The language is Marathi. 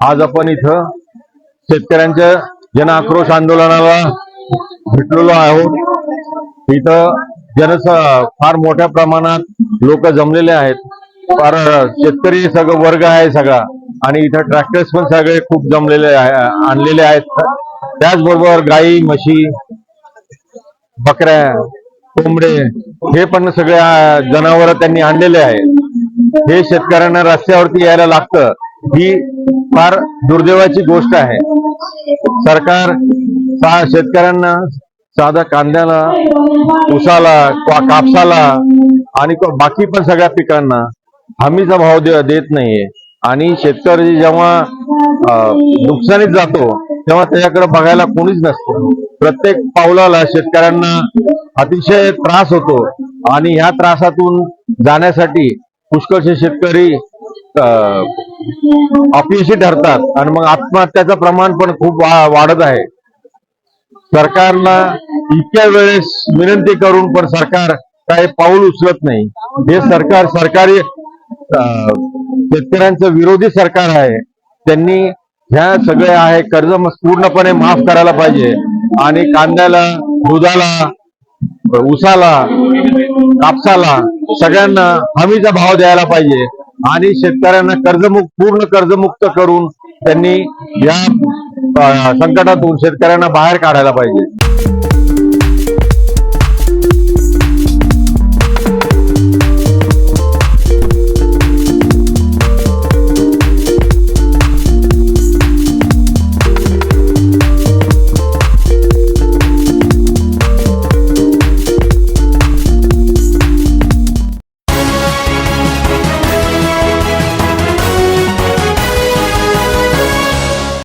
आज आपण इथं शेतकऱ्यांच्या जन आक्रोश आंदोलनाला भेटलेलो आहोत. इथं जनस फार मोठ्या प्रमाणात लोक जमलेले आहेत. फार शेतकरी सगळं वर्ग आहे सगळा. आणि इथं ट्रॅक्टर्स पण सगळे खूप जमलेले आहे आणलेले आहेत. त्याचबरोबर गाई म्हशी बकऱ्या कोंबडे हे पण सगळे जनावर त्यांनी आणलेले आहेत. हे शेतकऱ्यांना रस्त्यावरती यायला लागतं. ही फार दुर्दैवाची गोष्ट आहे. सरकार शेतकऱ्यांना साधा कांद्याला उसाला कापसाला आणि बाकी पण सगळ्या पिकांना हमीचा भाव देत नाहीये. आणि शेतकरी जेव्हा नुकसानीत जातो तेव्हा त्याच्याकडे बघायला कोणीच नसतं. प्रत्येक पावलाला शेतकऱ्यांना अतिशय त्रास होतो. आणि ह्या त्रासातून जाण्यासाठी पुष्कळसे शेतकरी अपयशी ठरतात आणि मग आत्महत्याचं प्रमाण पण खूप वाढत आहे. सरकारला इतक्या वेळेस विनंती करून पण सरकार काही पाऊल उचलत नाही. हे सरकार सरकारी शेतकऱ्यांचं विरोधी सरकार आहे. त्यांनी ह्या सगळे आहे कर्ज पूर्णपणे माफ करायला पाहिजे. आणि कांद्याला दुधाला ऊसाला कापसाला सगळ्यांना हमीचा भाव द्यायला पाहिजे. आणि शेतकऱ्यांना कर्जमुक्त पूर्ण कर्जमुक्त करून त्यांनी या संकटातून शेतकऱ्यांना बाहेर काढायला पाहिजे.